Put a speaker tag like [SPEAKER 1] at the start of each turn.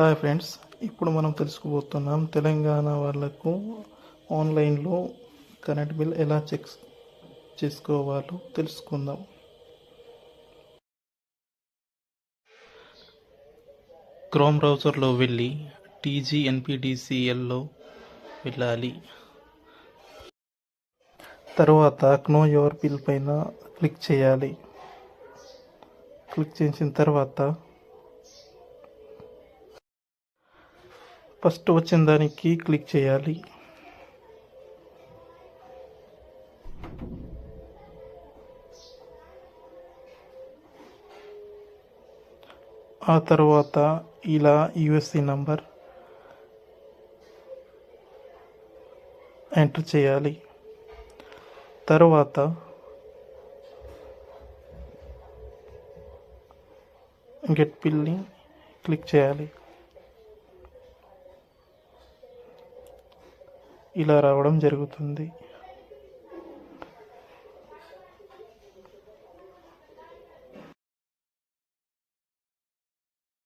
[SPEAKER 1] Hi friends ఇప్పుడు మనం తెలుసుకోబోతున్నాం తెలంగాణ వాళ్ళకు ఆన్లైన్లో కరెంట్ బిల్ ఎలా చెక్ చేసుకోవాలో తెలుసుకుందాం. క్రోమ్ బ్రౌజర్లో వెళ్ళి టీజీఎన్పిడిసిఎల్లో వెళ్ళాలి. తర్వాత క్నో యువర్ బిల్ పైన క్లిక్ చేయాలి. క్లిక్ చేసిన తర్వాత ఫస్ట్ వచ్చిన దానికి క్లిక్ చేయాలి. ఆ తర్వాత ఇలా యుఎస్సి నంబర్ ఎంటర్ చేయాలి. తర్వాత గెట్ పిల్ని క్లిక్ చేయాలి. ఇలా రావడం జరుగుతుంది.